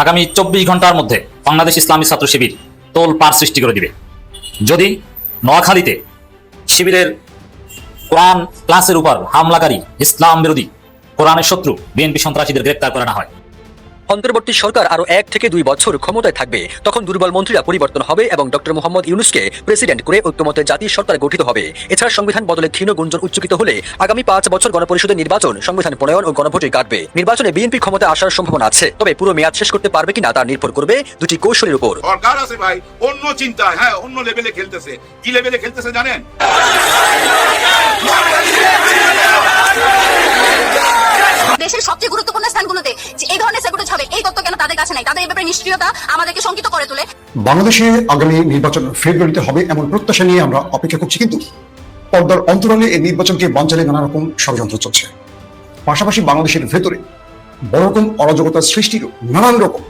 আগামী চব্বিশ ঘণ্টার মধ্যে বাংলাদেশ ইসলামী ছাত্র শিবির তোল পার সৃষ্টি করে দিবে। যদি নোয়াখালীতে শিবিরের কোরআন ক্লাসের উপর হামলাকারী ইসলাম বিরোধী কোরআনের শত্রু বিএনপি সন্ত্রাসীদের গ্রেপ্তার করা না হয় অন্তর্বর্তী সরকার আরও এক থেকে দুই বছর ক্ষমতায় থাকবে, তখন দুর্বল মন্ত্রীরা পরিবর্তন হবে এবং ডক্টর মোহাম্মদ ইউনুসকে প্রেসিডেন্ট করে ঐক্যমতের জাতীয় সরকার গঠিত হবে। এছাড়া সংবিধান বদলে ক্ষীণ গুঞ্জন উচ্চকিত হলে আগামী পাঁচ বছর গণপরিষদের নির্বাচন, সংবিধান প্রণয়ন ও গণভোটে কাটবে। নির্বাচনে বিএনপি ক্ষমতা আসার সম্ভাবনা আছে, তবে পুরো মেয়াদ শেষ করতে পারবে কিনা তা নির্ভর করবে দুটি কৌশলের উপর। সরকার আছে ভাই, অন্য চিন্তায় হ্যাঁ অন্য লেভেলে খেলতেছে। কি লেভেলে খেলতেছে জানেন? দেশের সবচেয়ে গুরুত্বপূর্ণ স্থানগুলোতে এই ধরনের সেকুরেজ হবে এই তথ্য কেন তাদের কাছে নাই? তাদের এই ব্যাপারে নিষ্ক্রিয়তা আমাদেরকে শঙ্কিত করে তোলে। বাংলাদেশে আগামী নির্বাচন ফেব্রুয়ারিতে হবে এমন প্রত্যাশা নিয়ে আমরা অপেক্ষা করছি কিন্তু পর্দার অন্তরালে এই নির্বাচনকে বাঞ্চালে নানা রকম ষড়যন্ত্র চলছে। পাশাপাশি বাংলাদেশের ভেতরে বড় রকম অরাজকতার সৃষ্টিরও নানান রকম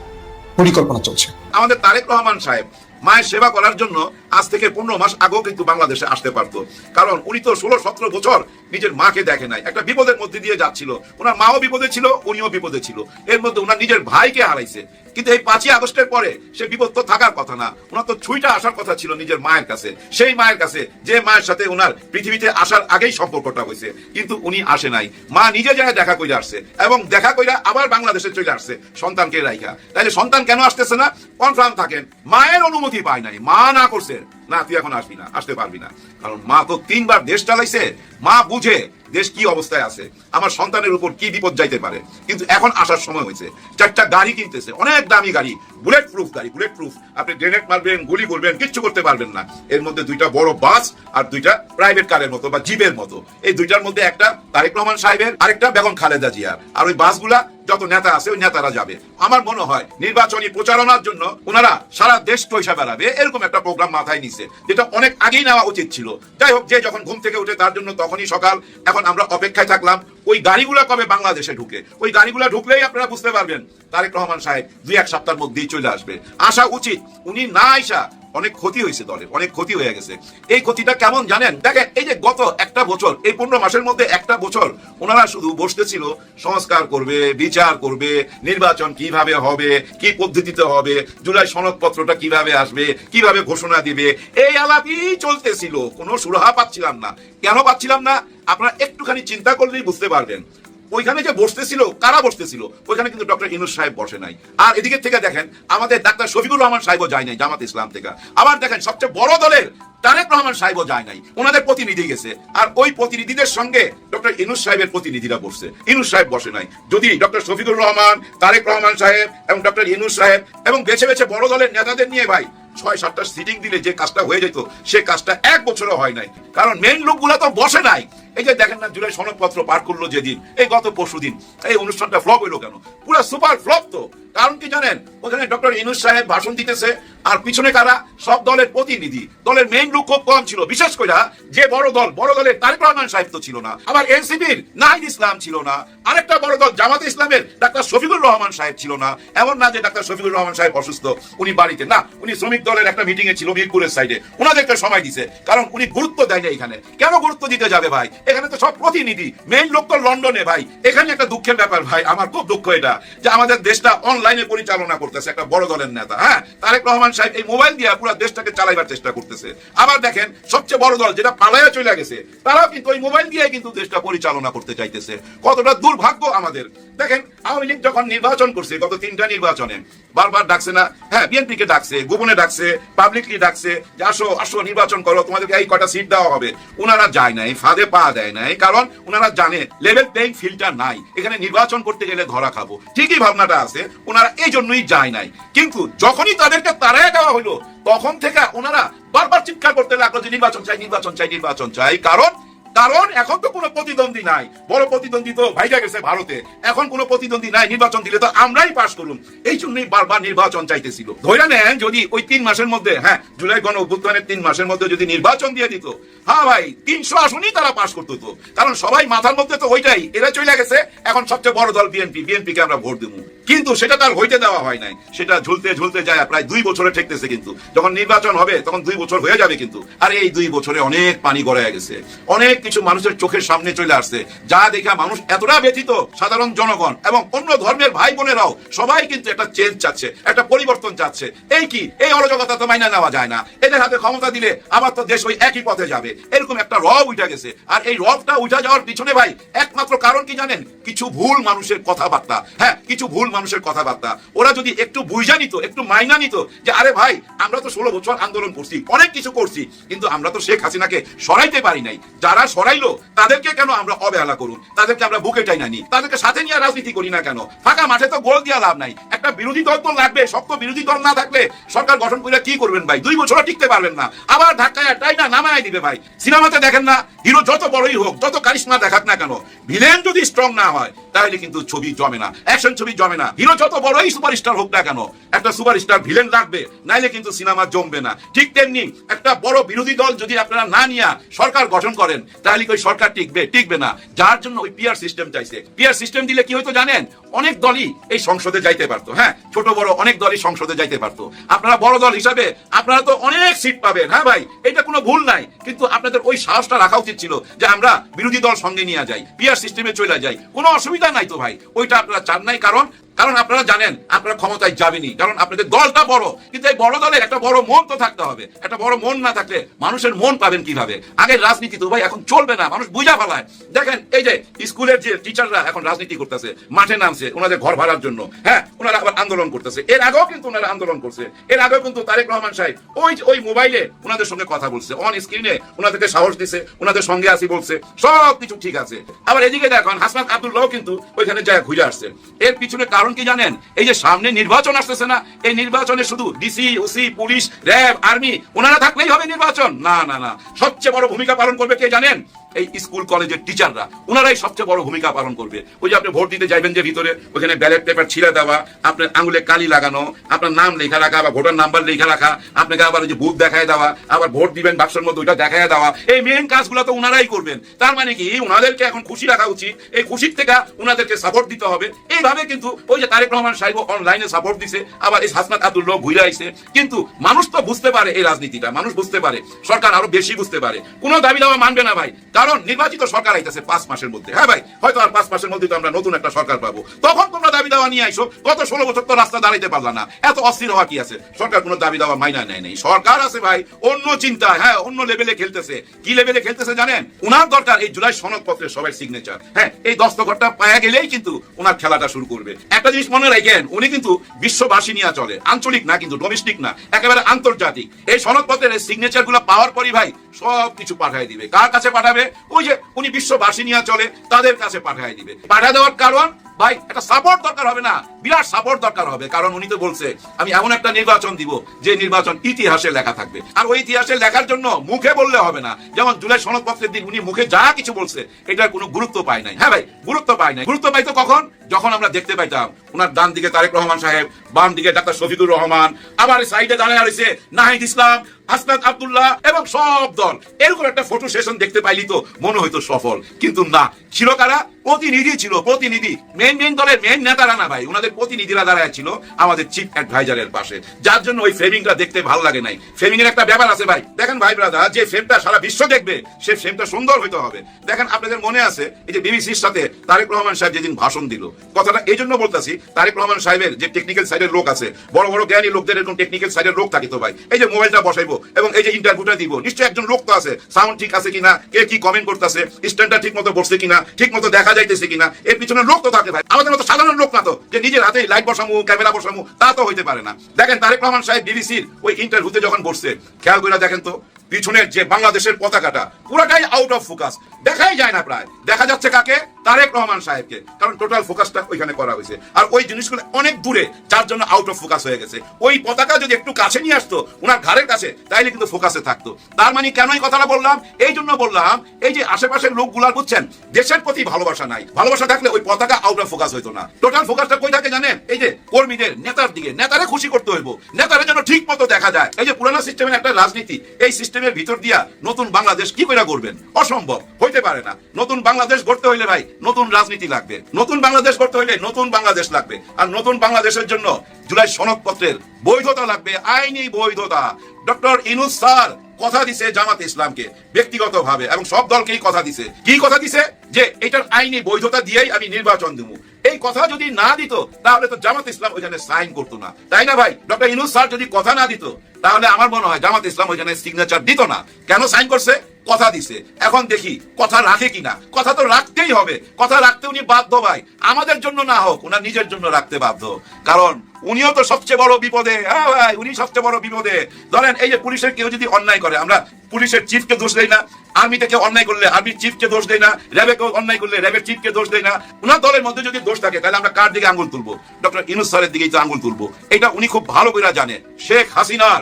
পরিকল্পনা চলছে। আমাদের তারেক রহমান সাহেব মায়ের সেবা করার জন্য আজ থেকে পনেরো মাস আগেও কিন্তু বাংলাদেশে আসতে পারতো। কারণ উনি তো ষোলো, সতেরো বছর নিজের মাকে দেখে নাই। একটা বিপদের মধ্যে দিয়ে যাচ্ছিল। ওনার মাও বিপদে ছিল, উনিও বিপদে ছিল। এর মধ্যে ওনার নিজের ভাইকে হারাইছে। কিন্তু এই পাঁচই আগস্টের পরে সে বিপদ তো থাকার কথা না। ওনার তো ছুইটা আসার কথা ছিল নিজের মায়ের কাছে। সেই মায়ের কাছে যে মায়ের সাথে ওনার পৃথিবীতে আসার আগেই সম্পর্কটা হয়েছে। কিন্তু উনি আসে নাই। মা নিজে যায় দেখা কইরা আসছে এবং দেখা কইরা আবার বাংলাদেশে চলে আসছে সন্তানকে রাইখা। তাইলে সন্তান কেন আসতেছে না? কনফার্ম থাকেন, মায়ের অনুমতি পায় নাই। মা না করছে। it. না, তুই এখন আসবি না, আসতে পারবি না। কারণ মা তো তিনবার দেশ চালাইছে, মা বুঝে দেশ কি অবস্থায় আছে, আমার সন্তানের উপর কি বিপদ যাইতে পারে। কিন্তু এখন আসার সময় হয়েছে, চারটা গাড়ি কিনতেছে, অনেক দামি গাড়ি বুলেট প্রুফ গাড়ি বুলেট প্রুফ আপনি গ্রেনেড মারবেন, গুলি করবেন, কিচ্ছু করতে পারবেন না। এর মধ্যে দুইটা বড় বাস আর দুইটা প্রাইভেট কারের মতো বা জিপের মতো। এই দুইটার মধ্যে একটা তারেক রহমান সাহেবের, আরেকটা বেগম খালেদা জিয়ার। আর ওই বাসগুলা যত নেতা আছে, ওই নেতারা যাবে। আমার মনে হয় নির্বাচনী প্রচারণার জন্য ওনারা সারা দেশ পয়সা বেড়াবে, এরকম একটা প্রোগ্রাম মাথায় নিছে। যেটা অনেক আগেই নেওয়া উচিত ছিল। যাই হোক, যে যখন ঘুম থেকে উঠে তার জন্য তখনই সকাল, এখন আমরা অপেক্ষায় থাকলাম, ওই গাড়িগুলো কবে বাংলাদেশে ঢুকে? ওই গাড়িগুলো ঢুকলেই আপনারা বুঝতে পারবেন, তারেক রহমান সাহেব দুই এক সপ্তাহের মধ্যেই চলে আসবে। আসা উচিত, উনি না আইসা অনেক ক্ষতি হয়েছে দলের অনেক ক্ষতি হয়ে গেছে। এই ক্ষতিটা কেমন জানেন? দেখেন, এই যে গত একটা বছর, এই পনেরো মাসের মধ্যে একটা বছর, ওনারা শুধু বসতেছিল, সংস্কার করবে, বিচার করবে, নির্বাচন কীভাবে হবে, কি পদ্ধতিতে হবে, জুলাই সনদপত্রটা কীভাবে আসবে, কীভাবে ঘোষণা দিবে, এই আলাপই চলতেছিল। কোনো সুরাহা পাচ্ছিলাম না। কেন পাচ্ছিলাম না? আপনারা একটুখানি চিন্তা করলেই বুঝতে পারবেন। ওইখানে যে বসতেছিল, কারা বসতেছিল? ওইখানে কিন্তু ডক্টর ইনুস সাহেব বসে নাই। আর এদিকে থেকে দেখেন, আমাদের ডাক্তার শফিকুর রহমান সাহেবও যায় নাই জামাত ইসলাম থেকে। আবার দেখেন, সবচেয়ে বড় দলের তারেক রহমান সাহেবও যায় নাই। ওনাদের প্রতিনিধি গেছে। আর ওই প্রতিনিধিদের সঙ্গে ডক্টর ইনুস সাহেবের প্রতিনিধিরা বসছে। ইনুস সাহেব বসে নাই। যদি ডক্টর শফিকুর রহমান, তারেক রহমান সাহেব এবং ডক্টর ইনুস সাহেব এবং বেছে বেছে বড় দলের নেতাদের নিয়ে ভাই, ছয়, সাতটা সিটিং দিলে যে কাজটা হয়ে যেত, সে কাজটা এক বছরও হয় নাই। কারণ মেন লোকগুলা তো বসে নাই। এই যে দেখেন না, জুলাই সনদপত্র পার করল যেদিন, এই গত পরশু দিন, এই অনুষ্ঠানটা ফ্লপ হইল কেন? পুরো সুপার ফ্লপ তো। কারণ কি জানেন, ওখানে ডক্টর ইনুস সাহেব ভাষণ দিতেছে, আর পিছনে কারা? সব দলের প্রতিনিধি। দলের মেইন লোক খুব কম ছিল। বিশেষ করে যে বড় দল, বড় দলের তারেক রহমান সাহেব তো ছিল না। আবার এনসিপির নাহিদ ইসলাম ছিল না। আরেকটা বড় দল, জামাত ইসলামের ডাক্তার শফিকুর রহমান সাহেব ছিল না। এমন না যে ডাক্তার শফিকুর রহমান সাহেব অসুস্থ, উনি বাড়িতে। না, উনি শ্রমিক দলের একটা মিটিং এ ছিল মিরপুরের সাইডে ওনাদেরকে সময় দিছে, কারণ উনি গুরুত্ব দেয় না এখানে। কেন গুরুত্ব দিতে যাবে ভাই? এখানে তো সব প্রতিনিধি। মেইন লোক তো লন্ডনে ভাই। এখানে একটা দুঃখের ব্যাপার, ভাই। আমার খুব দুঃখ এটা যে আমাদের দেশটা অনলাইনে পরিচালনা করতেছে একটা বড় দলের নেতা হ্যাঁ? তারেক রহমান সাহেব এই মোবাইল দিয়ে পুরো দেশটাকে চালাইবার চেষ্টা করতেছে। আবার দেখেন, সবচেয়ে বড় দল যেটা পালায়া চলে গেছে, তারাও কিন্তু ওই মোবাইল দিয়ে কিন্তু দেশটা পরিচালনা করতে চাইতেছে। কতটা দুর্ভাগ্য আমাদের। দেখেন, আওয়ামী লীগ যখন নির্বাচন করছে, গত তিনটা নির্বাচনে, বারবার ডাকছে না হ্যাঁ বিএনপি কে ডাকছে, গোপনে ডাকছে পাবলিকলি ডাকছে যে, আসো আসো, নির্বাচন করো, তোমাদেরকে এই কটা সিট দেওয়া হবে। ওনারা যায় নাই ফাঁদে পা দেয় নাই, কারণ ওনারা জানে লেভেল প্লেইং ফিল্ডটা নাই। এখানে নির্বাচন করতে গেলে ধরা খাব। ঠিকই ভাবনাটা আছে ওনারা এই জন্যই যায় নাই। কিন্তু যখনই তাদেরকে তারাই দেওয়া হলো, তখন থেকে ওনারা বারবার চিৎকার করতে লাগল যে নির্বাচন চাই নির্বাচন চাই নির্বাচন চাই। কারণ কারণ এখন তো কোনো প্রতিদ্বন্দ্বী নাই। বড় প্রতিদ্বন্দ্বী তো ভাইজা গেছে ভারতে। এখন কোনো প্রতিদ্বন্দ্বী নাই, নির্বাচন দিলে তো আমরাই পাশ করুন। এই জন্যই বারবার নির্বাচন চাইতেছিল। ধৈর্য নেন যদি ওই তিন মাসের মধ্যে হ্যাঁ জুলাই গণ অভ্যুত্থানের তিন মাসের মধ্যে যদি নির্বাচন দিয়ে দিত। হ্যাঁ ভাই, তিনশো আসনই তারা পাশ করতো তো। কারণ সবাই মাথার মধ্যে তো ওইটাই, এরা চলে গেছে। এখন সবচেয়ে বড় দল বিএনপি বিএনপি কে আমরা ভোট দেবো। কিন্তু সেটা তার হইতে দেওয়া হয় নাই। সেটা ঝুলতে ঝুলতে যায়, প্রায় দুই বছরে ঠেকতেছে কিন্তু। যখন নির্বাচন হবে, তখন দুই বছর হয়ে যাবে কিন্তু। আর এই দুই বছরে অনেক পানি গড়ায় গেছে। অনেক কিছু মানুষের চোখের সামনে চলে আসছে। যা দেখা মানুষ এতটা ব্যথিত, সাধারণ জনগণ এবং অন্য ধর্মের ভাই বোনেরাও সবাই কিন্তু একটা চেঞ্জ চাচ্ছে, একটা পরিবর্তন চাচ্ছে। এই কি? এই অরাজকতা তো মাইনা নেওয়া যায় না। এদের হাতে ক্ষমতা দিলে আবার তো দেশ ওই একই পথে যাবে। এরকম একটা রব উঠে গেছে। আর এই রবটা উঠা যাওয়ার পিছনে ভাই, একমাত্র কারণ কি জানেন? কিছু ভুল মানুষের কথাবার্তা। হ্যাঁ কিছু ভুল মানুষের কথাবার্তা। ওরা যদি একটু বুঝা নিত, একটু মাইনা নিত যে, আরে ভাই, আমরা তো ষোলো বছর আন্দোলন করছি, অনেক কিছু করছি, কিন্তু আমরা তো শেখ হাসিনাকে সরাইতে পারি নাই। যারা সরাইলো, তাদেরকে কেন আমরা অবহেলা করুন? তাদেরকে আমরা বুকে টাইনা নিই তাদেরকে সাথে নিয়ে রাজনীতি করি না কেন? ফাঁকা মাঠে তো গোল দিয়া লাভ নাই। একটা বিরোধী দল তো লাগবে, শক্ত বিরোধী দল না থাকলে সরকার গঠন করে কি করবেন ভাই? দুই বছর টিকতে পারবেন না। আবার ধাক্কায় টাই না নামায় দিবে ভাই। সিনেমাতে দেখেন না, হিরো যত বড়ই হোক, যত কারিশমা দেখাক না কেন, ভিলেন যদি স্ট্রং না হয়, তাহলে কিন্তু ছবি জমে না অ্যাকশন ছবি জমে না। হিরো যত বড়ই সুপারস্টার হোক না কেন, একটা সুপারস্টার ভিলেন লাগবে, নাইলে কিন্তু সিনেমা জমবে না। ঠিক তেমনি একটা বড় বিরোধী দল যদি আপনারা না নিয়ে সরকার গঠন করেন তাহলে ওই সরকার টিকবে? টিকবে না। যার জন্য ওই পিআর সিস্টেম চাইছে। পিআর সিস্টেম দিলে কি হয়তো জানেন? অনেক দলই এই সংসদে যাইতে পারতো হ্যাঁ? ছোট, বড় অনেক দলই সংসদে যাইতে পারতো। আপনারা বড় দল হিসাবে আপনারা তো অনেক সিট পাবেন হ্যাঁ ভাই? এটা কোনো ভুল নাই। কিন্তু আপনাদের ওই সাহসটা রাখা উচিত ছিল যে আমরা বিরোধী দল সঙ্গে নিয়ে যাই পিআর সিস্টেমে চলে যাই। কোনো অসুবিধা নাই তো ভাই। ওইটা আপনারা চান নাই। কারণ কারণ আপনারা জানেন, আপনারা ক্ষমতায় যাবেনি কারণ আপনাদের দলটা বড়, কিন্তু এই বড় দলের একটা বড় মন তো থাকতে হবে। একটা বড় মন না থাকলে মানুষের মন পাবেন কীভাবে? আগে রাজনীতি তো ভাই এখন চলবে না, মানুষ বুঝা ফেলায় দেখেন, এই যে স্কুলের যে টিচাররা এখন রাজনীতি করতেছে, মাঠে নামছে, ওনাদের ঘর ভাড়ার জন্য। হ্যাঁ ওনারা আবার আন্দোলন করতেছে। এর আগেও কিন্তু ওনারা আন্দোলন করছে। এর আগেও কিন্তু তারেক রহমান সাহেব ওই ওই মোবাইলে ওনাদের সঙ্গে কথা বলছে। অন স্ক্রিনে ওনাদেরকে সাহস দিছে, ওনাদের সঙ্গে আসি বলছে। সব কিছু ঠিক আছে। আবার এদিকে দেখুন, হাসনাত আব্দুল্লাহ কিন্তু ওইখানে যায় ঘুরে আসছে। এর পিছনে কারণ কি জানেন? এই যে সামনে নির্বাচন আসতেছে না, এই নির্বাচনে শুধু DC OC police, RAB, army, ওনারা থাকলেই হবে নির্বাচন। না না না। সবচেয়ে বড় ভূমিকা পালন করবে কে জানেন? এই স্কুল কলেজের টিচাররা, ওনারাই সবচেয়ে বড় ভূমিকা পালন করবে। ওই যে আপনি ভোট দিতে যাইবেন যে ভিতরে ওখানে ব্যালট পেপার ছিঁড়ে দেওয়া, আপনার আঙুলে কালি লাগানো, আপনার নাম লেখা রাখা বা ভোটার নাম্বার লেখা রাখা, আপনাকে আবার ওই যে বুথ দেখায় দেওয়া, আবার ভোট দিবেন বাক্সের মধ্যে ওইটা দেখায় দেওয়া, এই মেন কাজগুলো তো ওনারাই করবেন। তার মানে কি, ওনাদেরকে এখন খুশি রাখা উচিত, এই খুশির থেকে ওনাদেরকে সাপোর্ট দিতে হবে। এইভাবে কিন্তু ওই যে তারেক রহমান সাহেব অনলাইনে সাপোর্ট দিছে, আবার এই হাসনাত আব্দুল্লাহ ঘুরে আইছে। কিন্তু মানুষ তো বুঝতে পারে এই রাজনীতিটা, মানুষ বুঝতে পারে, সরকার আরও বেশি বুঝতে পারে। কোনো দাবি দাওয়া মানবে না ভাই। কারণ নির্বাচিত সরকার আইতেছে পাঁচ মাসের মধ্যে। হ্যাঁ ভাই, হয়তো আর পাঁচ মাসের মধ্যে তো আমরা নতুন একটা সরকার পাবো। তখন তোমরা দাবি দাওয়া নিয়ে আইসো, গত ষোলো বছর তো রাস্তা দাঁড়াইতে পারলা না। এত অস্থির হওয়া কি আছে? সরকার কোনো দাবি দাওয়া মাইনা নেয় নেই। সরকার আছে ভাই, অন্য চিন্তায় হ্যাঁ অন্য লেভেলে খেলতেছে। কি লেভেলে খেলতেছে জানেন? উনার দরকার এই জুলাই সনদপত্রের সবাই সিগনেচার হ্যাঁ এই দস্তখতটা পায়া গেলেই কিন্তু ওনার খেলাটা শুরু করবে। একটা জিনিস মনে রাখেন, উনি কিন্তু বিশ্ববাসী নিয়ে চলে। আঞ্চলিক না কিন্তু ডোমেস্টিক না, একেবারে আন্তর্জাতিক। এই সনদপত্রের সিগনেচারগুলো পাওয়ার পরই ভাই সব কিছু পাঠায় দিবে। কার কাছে পাঠাবে? ওই যে উনি বিশ্ববাসী নিয়ে চলে, তাদের কাছে পাঠায় দিবে। পাঠা দেওয়ার কারণ, ভাই, একটা সাপোর্ট দরকার হবে না, বিরাট সাপোর্ট দরকার হবে, কারণ উনি তো বলছে, আমি এমন একটা নির্বাচন দিব, যে নির্বাচন ইতিহাসে লেখা থাকবে। আর ওই ইতিহাসে লেখার জন্য মুখে বললে হবে না। যেমন জুলাই সনদপত্রের দিন উনি মুখে যা কিছু বলছে, এটার কোনো গুরুত্ব পায় নাই। হ্যাঁ ভাই, গুরুত্ব পায় নাই। গুরুত্ব পাইতো কখন? যখন আমরা দেখতে পাইতাম ওনার ডান দিকে তারেক রহমান সাহেব বাম দিকে ডাক্তার শফিকুর রহমান আবার সাইডে দাঁড়িয়ে রয়েছে নাহিদ ইসলাম, হাসনাত আব্দুল্লাহ এবং সব দল। এরকম একটা ফটো সেশন দেখতে পাইলি তো মনে হইতো সফল। কিন্তু না, ছিল কারা? প্রতিনিধি ছিল, প্রতিনিধি। মেন মেন দলের মেন নেতারা না ভাই ওনাদের প্রতিনিধিরা দাঁড়ায় ছিল আমাদের চিফ অ্যাডভাইজারের পাশে। যার জন্য ওই ফ্রেমিংটা দেখতে ভালো লাগে নাই। ফ্রেমিং এর একটা ব্যাপার আছে ভাই। দেখেন ভাই ব্রাদার যে ফ্রেমটা সারা বিশ্ব দেখবে, সে ফ্রেমটা সুন্দর হইতে হবে। দেখেন আপনাদের মনে আছে, এই যে বিবিসির সাথে তারেক রহমান সাহেব যেদিন ভাষণ দিল, কথাটা এই জন্য বলতেছি, তারেক রহমান সাহেবের যে টেকনিক্যাল সাইডের লোক আছে। বড় বড় জ্ঞানী লোকদের এরকম টেকনিক্যাল সাইডের লোক থাকে তো ভাই। এই যে মোবাইলটা বসাইবো এবং এই যে ইন্টারভিউটা দিব, নিশ্চয়ই একজন লোক তো আছে। সাউন্ড ঠিক আছে কিনা, কে কি কমেন্ট করতেছে স্ট্যান্ডটা ঠিক মতো বসছে কিনা ঠিক মতো দেখা যাইতেছে কিনা, এর পিছনে লোক তো থাকে ভাই। আমাদের মতো সাধারণ লোক না তো, যে নিজের হাতে লাইট বসামু ক্যামেরা বসামু, তা তো হইতে পারে না। দেখেন তারেক রহমান সাহেব বিবিসির ওই ইন্টারভিউতে যখন বসছে, খেয়াল করে দেখেন তো পিছনের যে বাংলাদেশের পতাকাটা, পুরোটাই আউট অফ ফোকাস দেখাই যায় না প্রায়। দেখা যাচ্ছে কাকে? তারেক রহমান সাহেবকে। কারণ টোটাল ফোকাসটা ওইখানে করা হয়েছে। আর ওই জিনিসগুলো অনেক দূরে, যার জন্য আউট অফ ফোকাস হয়ে গেছে। ওই পতাকা যদি একটু কাছে নিয়ে আসতো, ওনার ঘাড়ের কাছে, তাইলে কিন্তু ফোকাসে থাকতো। তার মানে কেন এই কথাটা বললাম? এই জন্য বললাম, এই যে আশেপাশের লোকগুলা, বুঝছেন? দেশের প্রতি ভালোবাসা নাই। ভালোবাসা থাকলে ওই পতাকা আউট অফ ফোকাস হইতো না। টোটাল ফোকাসটা কই থাকে জানেন? এই যে কর্মীদের, নেতার দিকে। নেতারে খুশি করতে হইব। নেতারে যেন ঠিক মতো দেখা যায়। এই যে পুরানো সিস্টেমের একটা রাজনীতি, এই সিস্টেমের ভিতর দিয়া নতুন বাংলাদেশ কি করে করবেন অসম্ভব, হইতে পারে না। নতুন বাংলাদেশ গড়তে হইলে ভাই নতুন রাজনীতি লাগবে। নতুন বাংলাদেশ গড়তে হইলে নতুন বাংলাদেশ লাগবে। আর নতুন বাংলাদেশের জন্য জুলাই সনদপত্রের বৈধতা লাগবে, আইনি বৈধতা। ডক্টর ইনুস স্যার কথা দিছে জামাত ইসলামকে, ব্যক্তিগতভাবে, এবং সব দলকেই কথা দিছে। কি কথা দিছে? যে এটার আইনি বৈধতা দিয়েই আমি নির্বাচন দেবো এই কথা যদি না দিত, তাহলে তো জামাত ইসলাম ওইখানে সাইন করতো না। তাই না ভাই? ডক্টর ইনুস স্যার যদি কথা না দিত, তাহলে আমার মনে হয় জামাত ইসলাম ওইখানে সিগনেচার দিত না। কেন সাইন করছে? কথা দিছে। এখন দেখি, কথা রাখে কিনা? কথা তো রাখতেই হবে। কথা রাখতে উনি বাধ্য ভাই। আমাদের জন্য না হোক ওনার নিজের জন্য রাখতে বাধ্য। কারণ উনিও তো সবচেয়ে বড় বিপদে। হ্যাঁ ভাই, উনি সবচেয়ে বড় বিপদে। ধরেন এই যে পুলিশের কেউ যদি অন্যায় করে, আমরা পুলিশের চিফকে দোষ দেই না। আর্মি তাকে অন্যায় করলে, আমি চিফকে দোষ দেই না র্যাবে অন্যায় করলে, র্যাবের চিফকে দোষ দেই না। ওনার দলের মধ্যে যদি দোষ থাকে, তাহলে আমরা কার দিকে আঙ্গুল তুলবো? ডক্টর ইনুস স্যারের দিকেই তো আঙ্গুল তুলবো। এটা উনি খুব ভালো করে জানে। শেখ হাসিনার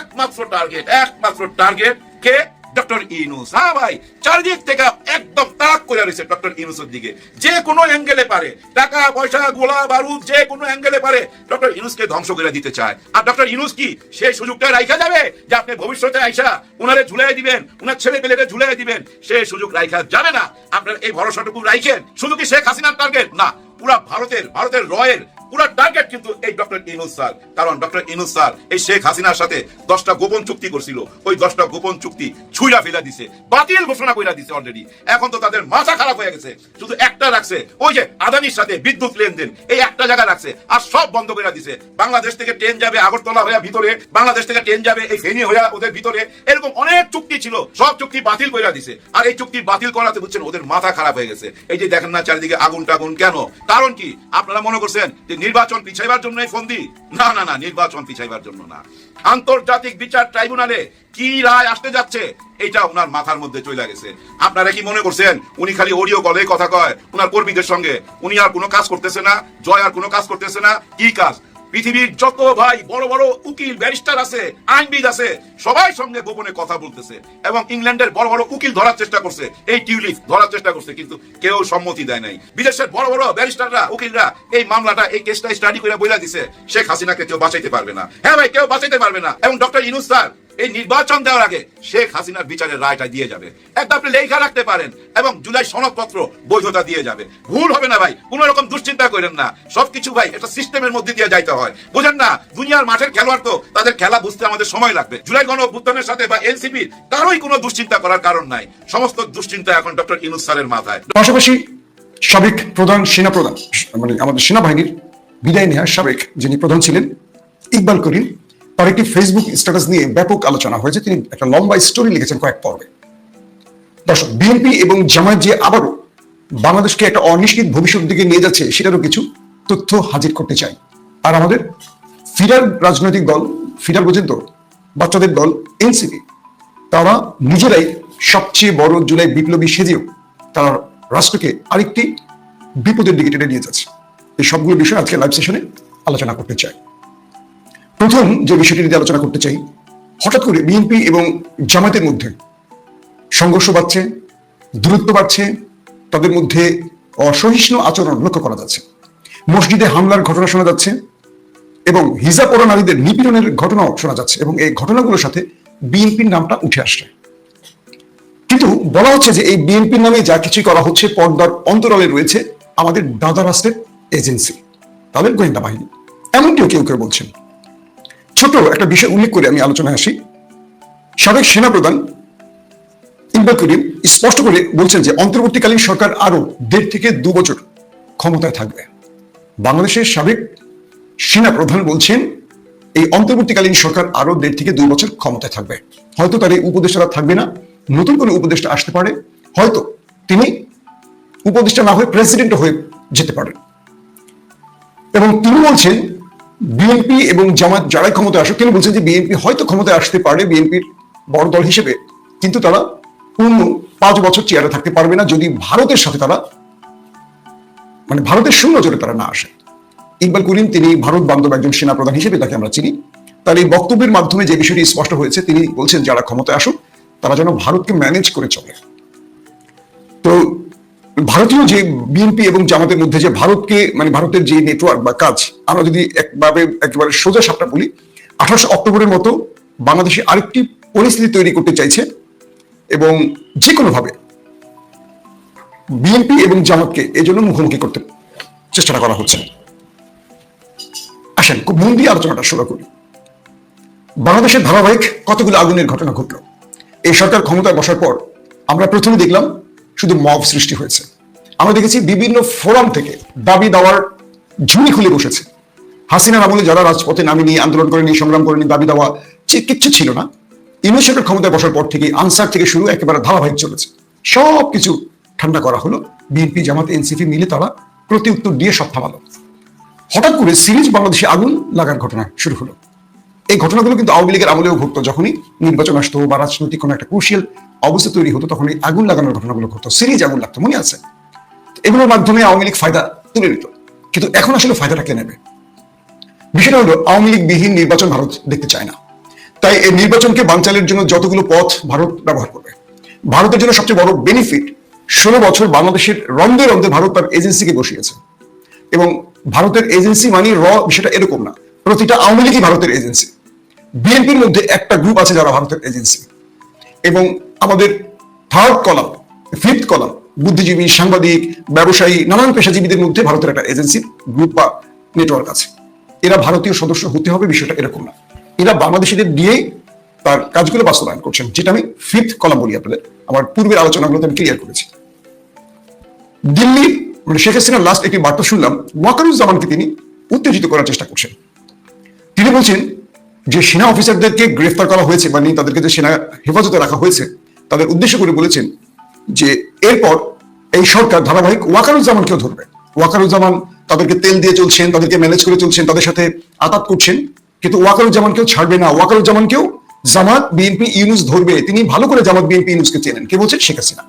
একমাত্র টার্গেট একমাত্র টার্গেট কে ডক্টর ইনুস হ্যাঁ ভাই, চারিদিক থেকে একদম তাক করে রয়েছে ডক্টর ইনুসের দিকে। যে কোনো অ্যাঙ্গেলে পারে, টাকা, পয়সা, গোলা, বারুদ, যে কোনো অ্যাঙ্গেলে পারে, ডক্টর ইনুসকে ধ্বংস করে দিতে চায়। আর ডক্টর ইনুস কি সেই সুযোগটা রাইখা যাবে? যে আপনি ভবিষ্যতে আইসা উনারে ঝুলাই দিবেন, উনার ছেলে পেলেরে ঝুলাই দিবেন, সেই সুযোগ রাইখা যাবে না। আপনার এই ভরসাটুকু রাইখেন। শুধু কি শেখ হাসিনার টার্গেট না, পুরা ভারতের ভারতের রয়ের পুরা টার্গেট কিন্তু এই ডক্টর ইনুস স্যার কারণ ডক্টর ইনুস স্যার এই শেখ হাসিনার সাথে দশটা গোপন চুক্তি করছিল। ওই দশটা গোপন চুক্তি ছুঁড়া ফেলা দিছে। বাতিল ঘোষণা কইরা দিছে অলরেডি এখন তো তাদের মাথা খারাপ হয়ে গেছে। শুধু একটা রাখছে। ওই যে আদানির সাথে বিদ্যুৎ লেনদেন, এই একটা জায়গা রাখছে। আর সব বন্ধ করে দিছে। বাংলাদেশ থেকে ট্রেন যাবে আগরতলা হয়ে ভিতরে, বাংলাদেশ থেকে ট্রেন যাবে এই ফেনী হয়ে ওদের ভিতরে। এরকম অনেক চুক্তি ছিল। সব চুক্তি বাতিল করে দিছে। আর এই চুক্তি বাতিল করাতে বুঝছেন, ওদের মাথা খারাপ হয়ে গেছে। এই যে দেখেন না চারিদিকে আগুন টাগুন। কেন? কারণ কি? আপনারা মনে করছেন যে নির্বাচন পিছাইবার জন্য ফন্দি না না না, নির্বাচন পিছাইবার জন্য না। আন্তর্জাতিক বিচার ট্রাইব্যুনালে কি রায় আসতে যাচ্ছে এটা ওনার মাথার মধ্যে চলে গেছে। আপনারা কি মনে করছেন, উনি খালি অডিও কলে কথা কয় ওনার কর্মীদের সঙ্গে, উনি আর কোনো কাজ করতেছে না, জয় আর কোনো কাজ করতেছে না, কি কাজ? পৃথিবীর যত ভাই, বড় বড় উকিল, ব্যারিস্টার আছে, আইনবিদ আছে, সবাই সঙ্গে গোপনে কথা বলতেছে এবং ইংল্যান্ডের বড় বড় উকিল ধরার চেষ্টা করছে, এই টিউলিপ ধরার চেষ্টা করছে, কিন্তু কেউ সম্মতি দেয় নাই। বিদেশের বড় বড় ব্যারিস্টাররা, উকিলরা এই মামলাটা, এই কেসটা স্টাডি করে বইলা দিছে, শেখ হাসিনাকে কেউ বাঁচাইতে পারবে না। হ্যাঁ ভাই, কেউ বাঁচাইতে পারবে না। এবং ডক্টর ইনুস স্যার এই নির্বাচন দেওয়ার আগে শেখ হাসিনার বিচারের রায়টা দিয়ে যাবে। একটা আপনি লেখা রাখতে পারেন এবং জুলাই সনদপত্র বৈধতা দিয়ে যাবে। ভুল হবে না ভাই, কোন রকম দুশ্চিন্তা করেন না। সবকিছু ভাই, এটা সিস্টেমের মধ্যে দিয়ে যাইতে হয়। বুঝেন না, দুনিয়ার মাঠের খেলোয়াড় তো, তাদের খেলা বুঝতে আমাদের সময় লাগবে। জুলাই গণ অভ্যুত্থানের সাথে বা এনসিপি কারোই কোনো দুশ্চিন্তা করার কারণ নাই। সমস্ত দুশ্চিন্তা এখন ডক্টর ইনুস স্যারের মাথায়। পাশাপাশি সাবেক প্রধান সেনা প্রধান মানে আমাদের সেনাবাহিনীর বিদায় নেওয়া সাবেক যিনি প্রধান ছিলেন, ইকবাল করিম তার একটি ফেসবুক স্ট্যাটাস নিয়ে ব্যাপক আলোচনা হয়েছে। তিনি একটা লম্বা স্টোরি লিখেছেন কয়েক পর্বে। দর্শক বিএনপি এবং জামায়াত যে আবারও বাংলাদেশকে একটা অনিশ্চিত ভবিষ্যৎ দিকে নিয়ে যাচ্ছে, সেটারও কিছু তথ্য হাজির করতে চাই। আর আমাদের ফিরার রাজনৈতিক দল ফিরার বোঝেন তো, বাচ্চাদের দল এনসিপি তারা নিজেরাই সবচেয়ে বড় জুলাই বিপ্লবী সেজেও তারা রাষ্ট্রকে আরেকটি বিপদের দিকে টেনে নিয়ে যাচ্ছে। এই সবগুলো বিষয় আজকে লাইভ সেশনে আলোচনা করতে চাই। প্রথম যে বিষয়টি নিয়ে আলোচনা করতে চাই, হঠাৎ করে বিএনপি এবং জামাতের মধ্যে সংঘর্ষ বাড়ছে, দূরত্ব বাড়ছে, তাদের মধ্যে অসহিষ্ণু আচরণ লক্ষ্য করা যাচ্ছে। মসজিদে হামলার ঘটনা শোনা যাচ্ছে এবং হিজা পড়া নারীদের নিপীড়নের ঘটনাও শোনা যাচ্ছে এবং এই ঘটনাগুলোর সাথে বিএনপির নামটা উঠে আসছে। কিন্তু বলা হচ্ছে যে এই বিএনপির নামে যা কিছুই করা হচ্ছে পর্দার অন্তরালে রয়েছে আমাদের দাদা রাষ্ট্রের এজেন্সি, তাদের গোয়েন্দা বাহিনী। এমনটিও কেউ কেউ বলছেন। ছোট একটা বিষয় উল্লেখ করে আমি আলোচনায় আসি। সাবেক সেনাপ্রধান ইকবাল করিম স্পষ্ট করে বলছেন যে, অন্তর্বর্তীকালীন সরকার আরও দেড় থেকে দু বছর ক্ষমতায় থাকবে। বাংলাদেশের সাবেক সেনা প্রধান বলছেন, এই অন্তর্বর্তীকালীন সরকার আরও দেড় থেকে দুই বছর ক্ষমতায় থাকবে। হয়তো তার এই উপদেষ্টারা থাকবে না, নতুন কোনো উপদেষ্টা আসতে পারে, হয়তো তিনি উপদেষ্টা না হয়ে প্রেসিডেন্ট হয়ে যেতে পারেন। এবং তিনি বলছেন বিএনপি এবং জামাত যারাই ক্ষমতায় আসুক তিনি বলছেন যে বিএনপি হয়তো ক্ষমতায় আসতে পারে বিএনপির বড় দল হিসেবে, কিন্তু তারা পূর্ণ পাঁচ বছর চেয়ারে থাকতে পারবে না যদি ভারতের সাথে তারা মানে ভারতের শূন্য জোরে তারা না আসে। ইকবাল করিম, তিনি ভারত বান্ধব একজন সেনাপ্রধান হিসেবে তাকে আমরা চিনি। তার এই বক্তব্যের মাধ্যমে যে বিষয়টি স্পষ্ট হয়েছে, তিনি বলছেন যারা ক্ষমতায় আসুক, তারা যেন ভারতকে ম্যানেজ করে চলে। তো ভারতীয় যে বিএনপি এবং জামাতের মধ্যে যে ভারতকে মানে ভারতের যে নেটওয়ার্ক বা কাজ, আমরা যদি একভাবে একেবারে সোজা সাপটা বলি, আঠারোশো অক্টোবরের মতো বাংলাদেশে আরেকটি পরিস্থিতি তৈরি করতে চাইছে এবং যে কোনোভাবে বিএনপি এবং জামাতকে এই জন্য মুখোমুখি করতে চেষ্টা করা হচ্ছে। আসেন, খুব মন দিয়ে আলোচনাটা শুরু করি। বাংলাদেশের ধারাবাহিক কতগুলো আগুনের ঘটনা ঘটলো? এই সরকার ক্ষমতায় বসার পর আমরা প্রথমে দেখলাম শুধু মব সৃষ্টি হয়েছে। আমরা দেখেছি বিভিন্ন ফোরাম থেকে দাবি দেওয়ার ঝুড়ি খুলে বসেছে। হাসিনার আমলে যারা রাজপথে নামিনি আন্দোলন করেনি, সংগ্রাম করেনি, দাবি দেওয়া কিচ্ছু ছিল না। সরকার ক্ষমতায় বসার পর থেকে আনসার থেকে শুরু একেবারে ধারাবাহিক চলেছে। সব কিছু ঠান্ডা করা হলো। বিএনপি, জামাত, এনসিপি মিলে তারা প্রতি উত্তর দিয়ে সব থামালো। হঠাৎ করে সিরিজ বাংলাদেশে আগুন লাগার ঘটনা শুরু হলো। এই ঘটনাগুলো কিন্তু আওয়ামী লীগের আমলেও ঘটতো যখনই নির্বাচন আসতো বা রাজনৈতিক কোনো একটা ক্রুশিয়াল অবস্থা তৈরি হতো, তখন এই আগুন লাগানোর ঘটনাগুলো ঘটতো, সিরিজ আগুন লাগতো, মনে আছে? এগুলোর মাধ্যমে আওয়ামী লীগ ফায়দা তুলে নিত। কিন্তু এখন আসলে ফায়দাটা কে নেবে? বিষয়টা হলো, আওয়ামী লীগ বিহীন নির্বাচন ভারত দেখতে চায় না। তাই এই নির্বাচনকে বানচালের জন্য যতগুলো পথ ভারত ব্যবহার করবে। ভারতের জন্য সবচেয়ে বড় বেনিফিট ষোলো বছর বাংলাদেশের রন্ধে রন্ধে ভারত তার এজেন্সিকে বসিয়েছে। এবং ভারতের এজেন্সি মানে র বিষয়টা এরকম না, প্রতিটা আওয়ামী লীগই ভারতের এজেন্সি বিএনপির মধ্যে একটা গ্রুপ আছে যারা ভারতের এজেন্সি এবং আমাদের থার্ড কলাম ফিফথ কলাম বুদ্ধিজীবী, সাংবাদিক, ব্যবসায়ী, নানান পেশাজীবীদের মধ্যে ভারতের একটা এজেন্সির গ্রুপ বা নেটওয়ার্ক আছে। এরা ভারতীয় সদস্য হতে হবে, বিষয়টা এরকম না। এরা বাংলাদেশিদের দিয়েই তার কাজগুলো বাস্তবায়ন করছেন, যেটা আমি ফিফথ কলাম বলি আপনাদের। আমার পূর্বের আলোচনাগুলোতে আমি ক্লিয়ার করেছি। দিল্লি মানে শেখ হাসিনার লাস্ট একটি বার্তা শুনলাম, ওয়াকারুজ্জামানকে তিনি উত্তেজিত করার চেষ্টা করছেন। তিনি বলছেন যে সেনা অফিসারদেরকে গ্রেফতার করা হয়েছে মানে তাদেরকে যে সেনা হেফাজতে রাখা হয়েছে তাদের উদ্দেশ্য করে বলেছেন যে এরপর এই সরকার ধারাবাহিক ওয়াকারুজ্জামানকেও ধরবে। ওয়াকারুজ্জামান তাদেরকে তেল দিয়ে চলছেন, তাদেরকে ম্যানেজ করে চলছেন, তাদের সাথে আতাত করছেন, কিন্তু ওয়াকারুজ্জামানকেও ছাড়বে না। ওয়াকারুজ্জামানকেও জামাত, বিএনপি, ইউনুস ধরবে। তিনি ভালো করে জামাত, বিএনপি, ইউনুসকে চেনেন। কে বলছেন? শেখ হাসিনা।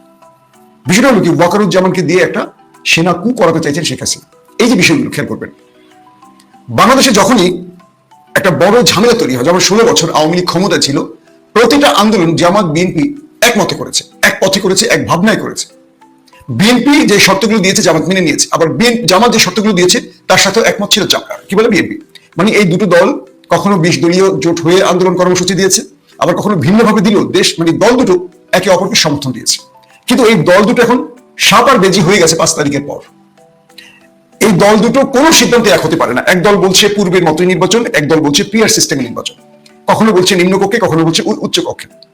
বিষয়টা হলো কি? ওয়াকারুজ্জামানকে দিয়ে একটা সেনা কু করাতে চাইছেন শেখ হাসিনা। এই যে বিষয়গুলো খেয়াল করবেন। বাংলাদেশে যখনই একটা বড় ঝামেলা তৈরি হয়, যেমন ষোলো বছর আওয়ামী লীগ ক্ষমতা ছিল, প্রতিটা আন্দোলন জামাত, বিএনপি একমতে করেছে, এক পথে করেছে, এক ভাবনায় করেছে। বিএনপি যে শর্তগুলো দিয়েছে, জামাত মেনে নিয়েছে, আবার জামাত যে শর্তগুলো দিয়েছে, তার সাথেও একমত ছিল চাপড়া কি বলে বিএনপি মানে এই দুটো দল কখনো বিশ দলীয় জোট হয়ে আন্দোলন কর্মসূচি দিয়েছে, আবার কখনো ভিন্নভাবে দিলেও দেশ মানে দল দুটো একে অপরকে সমর্থন দিয়েছে। কিন্তু এই দল দুটো এখন সাপ আর বেজি হয়ে গেছে পাঁচ তারিখের পর। এই দল দুটো কোনো সিদ্ধান্তে এক হতে পারে না। এক দল বলছে পূর্বের মতোই নির্বাচন এক দল বলছে পিয়ার সিস্টেমে নির্বাচন। কখনো বলছে নিম্নকক্ষে, কখনো বলছে উ- উচ্চ কক্ষে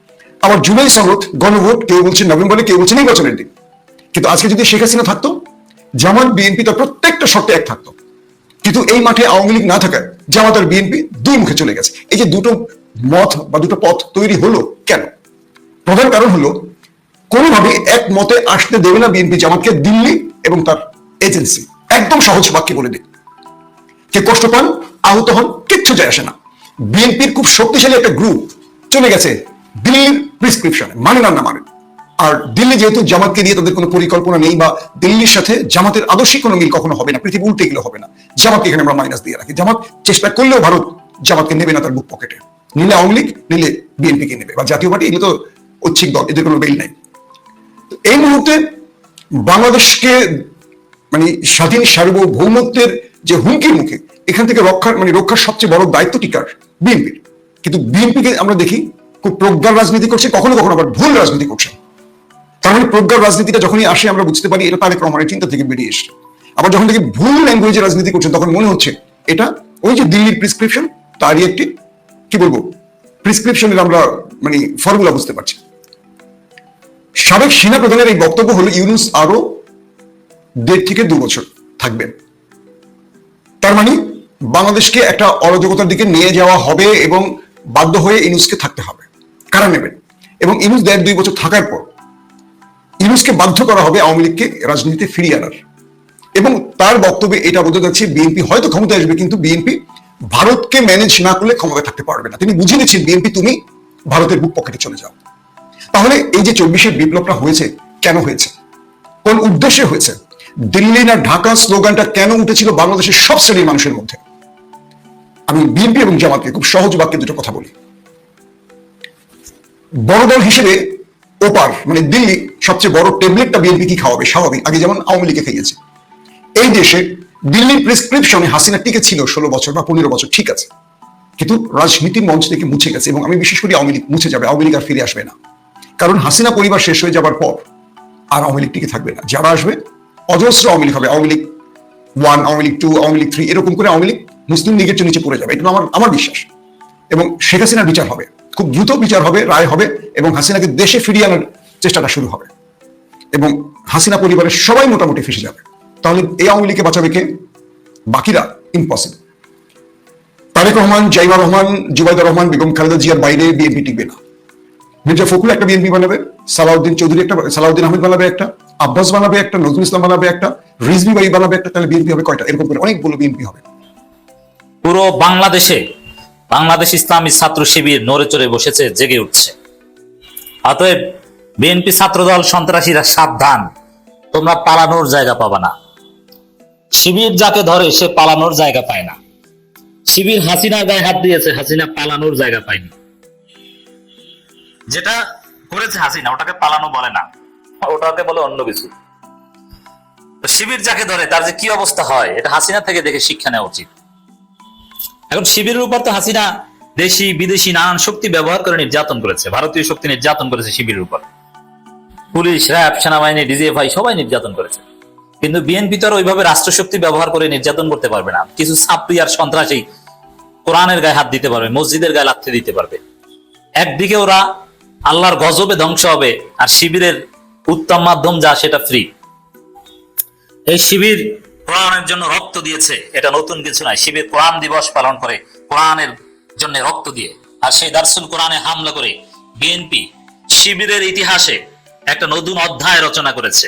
আবার জুলাই সনদ গণভোট, কেউ বলছে নভেম্বরে, কেউ বলছে নির্বাচনের দিন কিন্তু আজকে যদি শেখ হাসিনা থাকতো, জামাত, বিএনপি তার প্রত্যেকটা শর্তে এক থাকতো। কিন্তু এই মাঠে আওয়ামী লীগ না থাকায় জামাত আর বিএনপি দুই মুখে চলে গেছে। এই যে দুটো মত বা দুটো পথ তৈরি হলো কেন? প্রধান কারণ হলো, কোনোভাবে এক মতে আসতে দেবে না বিএনপি জামাতকে দিল্লি এবং তার এজেন্সি একদম সহজ বাক্যে বলে দিই। কে কষ্ট পান, আহত হন, কিচ্ছু যায় আসে না। বিএনপির খুব শক্তিশালী একটা গ্রুপ চলে গেছে দিল্লির প্রিসক্রিপশনে মানে না মানে। আর দিল্লি যেহেতু জামাতকে দিয়ে তাদের কোনো পরিকল্পনা নেই বা দিল্লির সাথে জামাতের আদর্শিক কোনো মিল কখনো হবে না, পৃথিবী উল্টে গেলে হবে না। জামাতকে এখানে আমরা মাইনাস দিয়ে রাখি। জামাত চেষ্টা করলেও ভারত জামাতকে নেবে না তার বুক পকেটে। নিলে আওয়ামী লীগ, নিলে বিএনপিকে নেবে। বা জাতীয় পার্টি, এগুলো তো ঐচ্ছিক দল, এদের কোনো বেল নেই। এই মুহূর্তে বাংলাদেশকে মানে স্বাধীন সার্বভৌমত্বের যে হুমকির মুখে, এখান থেকে রক্ষার মানে রক্ষার সবচেয়ে বড় দায়িত্ব টিকার বিএনপির। কিন্তু বিএনপিকে আমরা দেখি প্রজ্ঞার রাজনীতি করছে, কখনো কখনো আবার ভুল রাজনীতি করছে। তার মানে প্রজ্ঞার রাজনীতিটা যখনই আসে, আমরা বুঝতে পারি এটা তারেক রহমানের চিন্তা থেকে বেরিয়ে এসছে। আবার যখন থেকে ভুল ল্যাঙ্গুয়েজে রাজনীতি করছে, তখন মনে হচ্ছে এটা ওই যে দিল্লির প্রিসক্রিপশন তারই একটি, কি বলব প্রিসক্রিপশনের আমরা মানে ফর্মুলা বুঝতে পারছি। সাবেক সেনা প্রধানের এই বক্তব্য হলো, ইউনুস আরও দেড় থেকে দু বছর থাকবেন। তার মানে বাংলাদেশকে একটা অরাজকতার দিকে নিয়ে যাওয়া হবে এবং বাধ্য হয়ে ইউনুসকে থাকতে হবে। কারা নেবেন? এবং ইনুস দেড় দুই বছর থাকার পর ইনুসকে বাধ্য করা হবে আওয়ামী লীগকে রাজনীতিতে ফিরিয়ে আনার। এবং তার বক্তব্যে এটা বোঝা যাচ্ছে, বিএনপি হয়তো ক্ষমতায় আসবে, কিন্তু বিএনপি ভারতকে ম্যানেজ না করলে ক্ষমতায় থাকতে পারবে না। তিনি বুঝিয়ে দিচ্ছেন, বিএনপি, তুমি ভারতের বুক পকেটে চলে যাও। তাহলে এই যে চব্বিশের বিপ্লবটা হয়েছে, কেন হয়েছে? কোন উদ্দেশ্যে হয়েছে? দিল্লি না ঢাকা স্লোগানটা কেন উঠেছিল বাংলাদেশের সব শ্রেণির মানুষের মধ্যে? আমি বিএনপি এবং জামাতকে খুব সহজ বাক্যে দুটো কথা বলি। বড় দল হিসেবে ওপার মানে দিল্লি সবচেয়ে বড় ট্যাবলেটটা বিএনপি কি খাওয়াবে? স্বাভাবিক, আগে যেমন আওয়ামী লীগে খাইয়েছে এই দেশে দিল্লির প্রেসক্রিপশনে হাসিনা টিকে ছিল ষোলো বছর বা পনেরো বছর, ঠিক আছে। কিন্তু রাজনীতির মঞ্চ থেকে মুছে গেছে এবং আমি বিশেষ করি আওয়ামী লীগ মুছে যাবে, আওয়ামী লীগ আর ফিরে আসবে না। কারণ হাসিনা পরিবার শেষ হয়ে যাবার পর আর আওয়ামী লীগ টিকে থাকবে না। যারা আসবে, অজস্র আওয়ামী লীগ হবে। Awami League one Awami League two Awami League three এরকম করে আওয়ামী লীগ মুসলিম লীগের নিচে পড়ে যাবে। এটা আমার আমার বিশ্বাস। এবং শেখ হাসিনার বিচার হবে। খুব দ্রুত বিচার হবে, রায় হবে এবং হাসিনাকে দেশে ফিরিয়ে আনার চেষ্টাটা শুরু হবে। এবং হাসিনা পরিবারের সবাই মোটামুটি ফেসে যাবে। তাহলে এই আওয়ামী লীগকে বাঁচাবে কে? বাকিরা ইম্পসিবল তারেক রহমান, জাইমা রহমান, জুবাইদা রহমান, বেগম খালেদা জিয়ার বাইরে বিএনপি টিকবে না। মির্জা ফখরুল একটা বিএনপি বানাবে, সালাউদ্দিন চৌধুরী একটা, সালাউদ্দিন আহমেদ বানাবে একটা, আব্বাস বানাবে একটা, নজরুল ইসলাম বানাবে একটা, রিজভি বাই বানাবে একটা, তাহলে বিএনপি হবে কয়টা? এরকম করে অনেকগুলো বিএনপি হবে। পুরো বাংলাদেশে বাংলাদেশ ইসলামী ছাত্র শিবির নড়ে চড়ে বসেছে, জেগে উঠছে। অতএব বিএনপি ছাত্রদল সন্ত্রাসীরা সাবধান। তোমরা পালানোর জায়গা পাবা না। শিবির যাকে ধরে, সে পালানোর জায়গা পায় না। শিবির হাসিনার গায়ে হাত দিয়েছে, হাসিনা পালানোর জায়গা পায়নি। যেটা করেছে হাসিনা, ওটাকে পালানো বলে না। ওটাকে বলে অন্য কিছু। শিবির যাকে ধরে, তার যে কি অবস্থা হয়, এটা হাসিনা থেকে দেখে শিক্ষা নেওয়া উচিত। এখন শিবিরের উপর তো হাসিনা দেশি, বিদেশি নানান শক্তি ব্যবহার করে নির্যাতন করেছে। ভারতীয় শক্তি নির্যাতন করেছে শিবিরের উপর। পুলিশ, র্যাব, সেনাবাহিনী, ডিজিএফআই সবাই নির্যাতন করেছে। কিন্তু বিএনপি তো আর ওইভাবে রাষ্ট্রশক্তি ব্যবহার করে নির্যাতন করতে পারবে না। কিছু ছাত্রী আর সন্ত্রাসী কোরআনের গায়ে হাত দিতে পারবে, মসজিদের গায়ে লাথি দিতে পারবে। একদিকে ওরা আল্লাহর গজবে ধ্বংস হবে আর শিবিরের উত্তম মাধ্যম যা, সেটা ফ্রি এই শিবির কোরআনের জন্য রক্ত দিয়েছে। এটা নতুন কিছু নয় শিবির কোরআন দিবস পালন করে, কোরআনের জন্য রক্ত দিয়ে। আর সেই দার্সুল কোরআনে হামলা করে বিএনপি শিবিরের ইতিহাসে একটা নতুন অধ্যায় রচনা করেছে।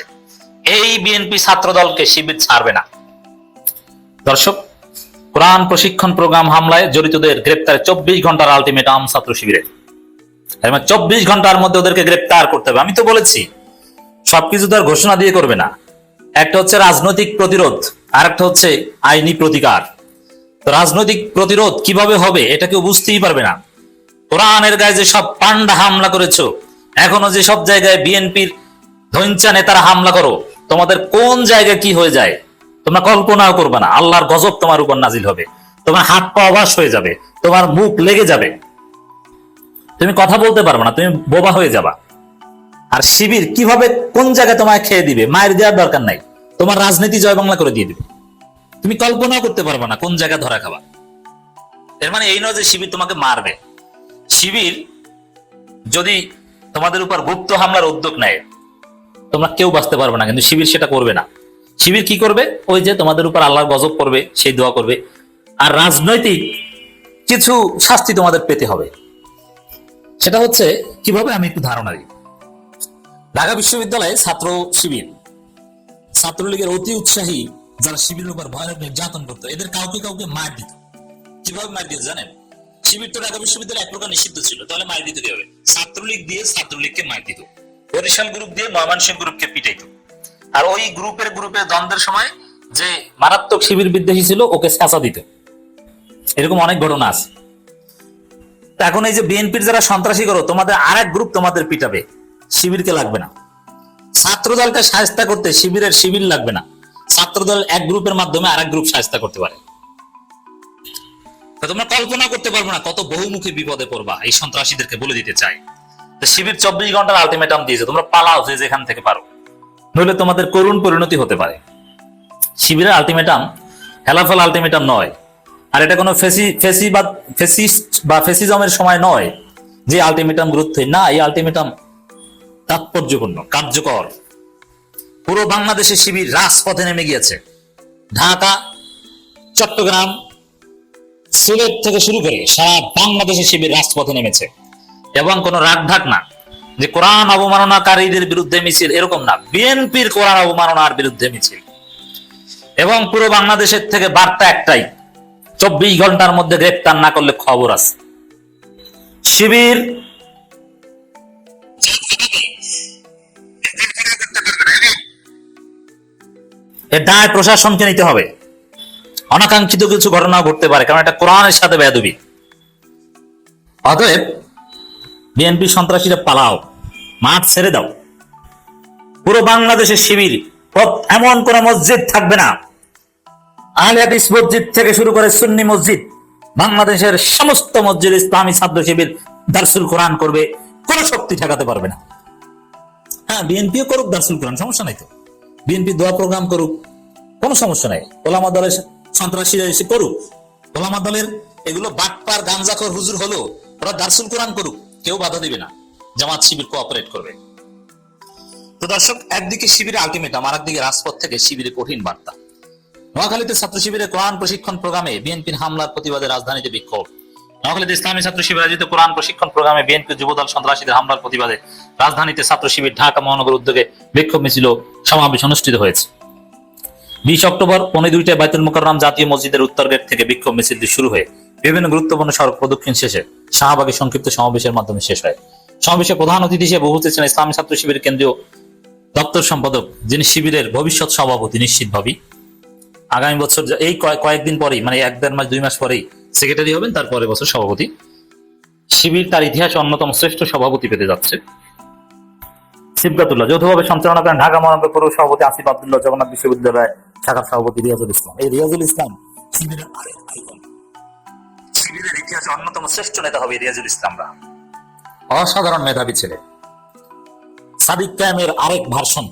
এই বিএনপি ছাত্র দলকে শিবির ছাড়বে না। দর্শক, কোরআন প্রশিক্ষণ প্রোগ্রাম হামলায় জড়িতদের গ্রেপ্তারে চব্বিশ ঘণ্টার আলটিমেটাম ছাত্র শিবিরের এবং চব্বিশ ঘণ্টার মধ্যে ওদেরকে গ্রেপ্তার করতে হবে। আমি তো বলেছি, সবকিছু তো আর ঘোষণা দিয়ে করবে না। একটা হচ্ছে রাজনৈতিক প্রতিরোধ আর একটা হচ্ছে আইনি প্রতিকার। তো রাজনৈতিক প্রতিরোধ কীভাবে হবে এটা কেউ বুঝতেই পারবে না। কোরআনের গায়ে যে সব পান্ডা হামলা করেছ, এখনও যে সব জায়গায় বিএনপির ধৈঞ্চা নেতারা হামলা করো, তোমাদের কোন জায়গায় কি হয়ে যায়, তোমরা কল্পনাও করবে না। আল্লাহর গজব তোমার উপর নাজিল হবে। তোমার হাত পা অবাস হয়ে যাবে, তোমার মুখ লেগে যাবে। তুমি কথা বলতে পারবে না, তুমি বোবা হয়ে যাবা। আর শিবির কীভাবে কোন জায়গায় তোমায় খেয়ে দিবে, মায়ের দেওয়ার দরকার নাই। তোমার রাজনীতি জয় বাংলা করে দিয়ে দিবে। তুমি কল্পনাও করতে পারবে না কোন জায়গায় ধরা খাবা। এর মানে এই নয় যে শিবির তোমাকে মারবে। শিবির যদি তোমাদের উপর গুপ্ত হামলার উদ্যোগ নেয়, তোমরা কেউ বাঁচতে পারবে না, কিন্তু শিবির সেটা করবে না। শিবির কি করবে? ওই যে তোমাদের উপর আল্লাহর গজব করবে, সেই দোয়া করবে। আর রাজনৈতিক কিছু শাস্তি তোমাদের পেতে হবে। সেটা হচ্ছে, কীভাবে আমি একটু ধারণা দিই। ঢাকা বিশ্ববিদ্যালয়ে ছাত্র শিবির। ছাত্রলীগের অতি উৎসাহী যারা শিবিরের উপর ভয়ানক নির্যাতন করতো, এদের কাউকে কাউকে মার দিত। কীভাবে মার দিত জানেন? শিবির তো ঢাকা বিশ্ববিদ্যালয়ে এক প্রকার নিষিদ্ধ ছিল, তাহলে মার দিত কীভাবে ছাত্রলীগ দিয়ে ছাত্রলীগকে মার দিত। বরিশাল গ্রুপ দিয়ে ময়মনসিংহ গ্রুপকে পিটাইতো। আর ওই গ্রুপের গ্রুপের দ্বন্দ্বের সময় যে মারাত্মক শিবির বিদ্বেষী ছিল, ওকে চেঁচা দিত। এরকম অনেক ঘটনা আছে। এখন এই যে বিএনপির যারা সন্ত্রাসী করো, তোমাদের আর এক গ্রুপ তোমাদের পিটাবে। শিবিরকে লাগবে না। ছাত্র দলকে সাহায্য করতে শিবিরের শিবির লাগবে না। ছাত্র দল এক গ্রুপের মাধ্যমে আর এক গ্রুপ সাহায্য করতে পারে। তোমরা কল্পনা করতে পারব না কত বহুমুখী বিপদে পড়বা, এই সন্ত্রাসীদেরকে বলে দিতে চাই। শিবির চব্বিশ ঘণ্টার আলটিমেটাম দিয়েছে, তোমরা পালাও যে যেখান থেকে পারো। নইলে তোমাদের করুণ পরিণতি হতে পারে। শিবিরের আলটিমেটাম হেলাফেল আলটিমেটাম নয়। আর এটা কোনো ফেসি ফেসি বা ফেসিস্ট বা ফেসিজমের সময় নয় যে আলটিমেটাম গুরুত্ব না, এই আলটিমেটাম তাৎপর্যপূর্ণ, কার্যকর। পুরো বাংলাদেশে শিবির রাজপথে নেমে গিয়েছে। ঢাকা, চট্টগ্রাম, সিলেট থেকে শুরু করে সারা বাংলাদেশে শিবির রাজপথে নেমেছে। এবং কোনো রাগঢাক না যে কোরআন অবমাননাকারীদের বিরুদ্ধে মিছিল এরকম না। বিএনপির কোরআন অবমাননার বিরুদ্ধে মিছিল। এবং পুরো বাংলাদেশের থেকে বার্তা একটাই, চব্বিশ ঘণ্টার মধ্যে গ্রেপ্তার না করলে খবর আছে। শিবির এর দায় প্রশাসনকে নিতে হবে। অনাকাঙ্ক্ষিত কিছু ঘটনা ঘটতে পারে, কারণ এটা কোরআনের সাথে বেদবি অতএব, বিএনপি সন্ত্রাসীরা পালাও, মাঠ ছেড়ে দাও। পুরো বাংলাদেশের শিবির এমন কোন মসজিদ থাকবে না। আহলে হাদিস মসজিদ থেকে শুরু করে সুন্নি মসজিদ, বাংলাদেশের সমস্ত মসজিদ ইসলামী ছাত্র শিবির, দার্সুল কোরআন করবে, কোন শক্তি ঠেকাতে পারবে না। হ্যাঁ বিএনপিও করুক, দার্সুল কোরআন, সমস্যা নাই তো। বিএনপি দোয়া প্রোগ্রাম করুক, কোনো সমস্যা নাই। ওলামা দলের সন্ত্রাসীরা এসে করুক। ওলামা দলের এগুলো বাটপার, গাঞ্জাখর হুজুর হলো ওরা দার্সুল কোরআন করুক, কেউ বাধা দিবে না। জামাত শিবির কোঅপারেট করবে। তো দর্শক, একদিকে শিবিরে আলটিমেটাম আর একদিকে রাজপথ থেকে শিবিরে কঠিন বার্তা। নোয়াখালীতে ছাত্র শিবিরে কোরআন প্রশিক্ষণ প্রোগ্রামে বিএনপির হামলার প্রতিবাদে রাজধানীতে বিক্ষোভ। নোয়াখালীতে ইসলামী ছাত্র শিবির আয়োজিত কোরআন প্রশিক্ষণ প্রোগ্রামে বিএনপি যুবদল সন্ত্রাসীদের হামলার প্রতিবাদে রাজধানীতে ছাত্র শিবির ঢাকা মহানগর উদ্যোগে বিক্ষোভ মিছিল সমাবেশ অনুষ্ঠিত হয়েছে। বিশ অক্টোবর পনেরো দুইটায় বাইতুল মোকাররম জাতীয় মসজিদের উত্তর গেট থেকে বিক্ষোভ মিছিলটি শুরু হয়ে বিভিন্ন গুরুত্বপূর্ণ সড়ক প্রদক্ষিণ শেষে শাহবাগে সংক্ষিপ্ত সমাবেশের মাধ্যমে শেষ হয়। সমাবেশে প্রধান অতিথি হিসেবে উপস্থিত ছিলেন ইসলামী ছাত্র শিবিরের কেন্দ্রীয় দপ্তর সম্পাদক, যিনি শিবিরের ভবিষ্যৎ সভাপতি নিশ্চিতভাবেই। আগামী বছর এই কয়েক- কয়েকদিন পরেই মানে এক দেড় মাস, দুই মাস পরেই সেক্রেটারি হবেন তারপরে বছর সভাপতি। শিবির তার ইতিহাসে অন্যতম শ্রেষ্ঠ সভাপতি পেতে যাচ্ছে। সিবগাতুল্লাহ, যৌথভাবে সঞ্চালনা করেন ঢাকা মহানগর পৌর সভাপতি আসিফ আব্দুল্লাহ, জগন্নাথ বিশ্ববিদ্যালয় শাখার সভাপতি রিয়াজুল ইসলাম। এই রিয়াজুল ইসলাম শিবিরের icon। শিবিরের ইতিহাসে অন্যতম শ্রেষ্ঠ নেতা হবে রিয়াজুল ইসলামরা। অসাধারণ মেধাবী ছেলে। সাদিক আরেক ভার্সন।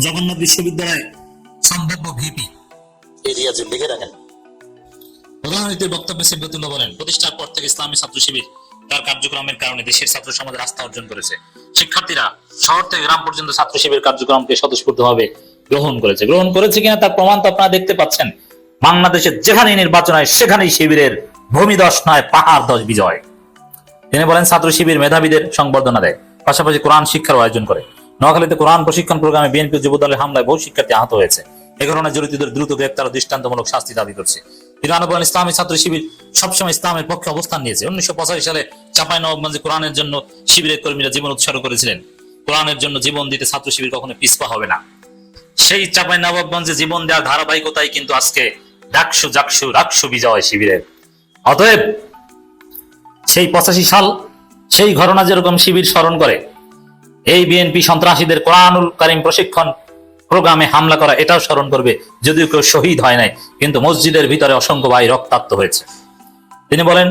জগন্নাথ বিশ্ববিদ্যালয় সম্ভাব্য ভিপি। এই রিয়াজুল লিখে রাখেন। অতিথির বক্তব্যে সিবতুল্লাহ বলেন, প্রতিষ্ঠার পর থেকে ইসলামী ছাত্র শিবির তার কার্যক্রমের কারণে দেশের ছাত্র সমাজের আস্থা অর্জন করেছে। শিক্ষার্থীরা শহর থেকে গ্রাম পর্যন্ত ছাত্র শিবির কার্যক্রমকে স্বতঃস্ফূর্তভাবে গ্রহণ করেছে। গ্রহণ করেছে কিনা তার প্রমাণ তো আপনারা দেখতে পাচ্ছেন। বাংলাদেশের যেখানেই নির্বাচন হয়, সেখানেই শিবিরের ভূমিদশ নয়, পাহাড় দশ বিজয়। তিনি বলেন, ছাত্র শিবির মেধাবীদের সংবর্ধনা দেয়, পাশাপাশি কোরআন শিক্ষার আয়োজন করে। নোয়াখালীতে কোরআন প্রশিক্ষণ প্রোগ্রামে বিএনপি যুব দলের হামলায় বহু শিক্ষার্থী আহত হয়েছে। এ ঘটনায় জড়িতদের দ্রুত গ্রেপ্তার ও দৃষ্টান্তমূলক শাস্তি দাবি করছে। আরও ইসলামী ছাত্র শিবির সবসময় ইসলামের পক্ষে অবস্থান নিয়েছে। উনিশশো পঁচাশি সালে চাপাই নবাবগঞ্জে কোরআনের জন্য শিবিরের কর্মীরা জীবন উৎসর্গ করেছিলেন। কোরআনের জন্য জীবন দিতে ছাত্র শিবির কখনো পিছপা হবে না। সেই চাপাই নবাবগঞ্জে জীবন দেওয়ার ধারাবাহিকতাই কিন্তু আজকে ডাকসু, জাকসু, রাকসু বিজয় শিবিরের। অতএব সেই পঁচাশি সাল সেই ঘটনা যেরকম শিবির স্মরণ করে, এই বিএনপি সন্ত্রাসীদের কোরআনুল কারিম প্রশিক্ষণ প্রোগ্রামে হামলা করা এটাও স্মরণ করবে যদিও কেউ শহীদ হয় নাই, কিন্তু মসজিদের ভিতরে অসংখ্য ভাই রক্তাক্ত হয়েছে। তিনি বলেন,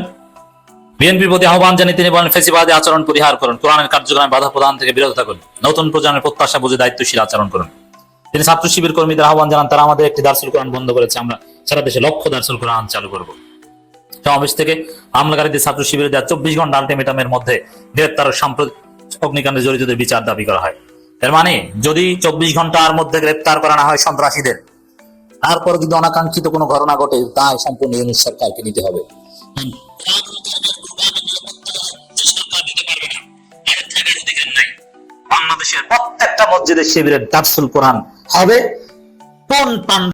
বিএনপির প্রতি আহ্বান জানিয়ে তিনি বলেন, ফেসিবাদী আচরণ পরিহার করুন, কোরআনের কার্যক্রমে বাধা প্রদান থেকে বিরত থাকুন, নতুন প্রজন্মের প্রত্যাশা বুঝে দায়িত্বশীল আচরণ করুন। তিনি ছাত্র শিবির কর্মীদের আহ্বান জানান, তারা আমাদের একটি দার্সুল কোরআন বন্ধ করেছে, আমরা সারা দেশে লক্ষ দার্সুল কোরআন চালু করব। সমাবেশ থেকে হামলাকারীদের ছাত্র শিবিরে দেওয়া চব্বিশ ঘণ্টা আলটিমেটামের মধ্যে গ্রেপ্তার সাম্প্রতিক অগ্নিকাণ্ডে জড়িতদের বিচার দাবি করা হয়। এর মানে যদি চব্বিশ ঘণ্টার মধ্যে গ্রেপ্তার করা না হয় সন্ত্রাসীদের তারপর যদি অনাকাঙ্ক্ষিত কোনো ঘটনা ঘটে তাই সম্পূর্ণ ইউনিট সরকারকে নিতে হবে। বাংলাদেশের প্রত্যেকটা মসজিদের শিবিরের দার্সুল কোরআন হবে। কোন পান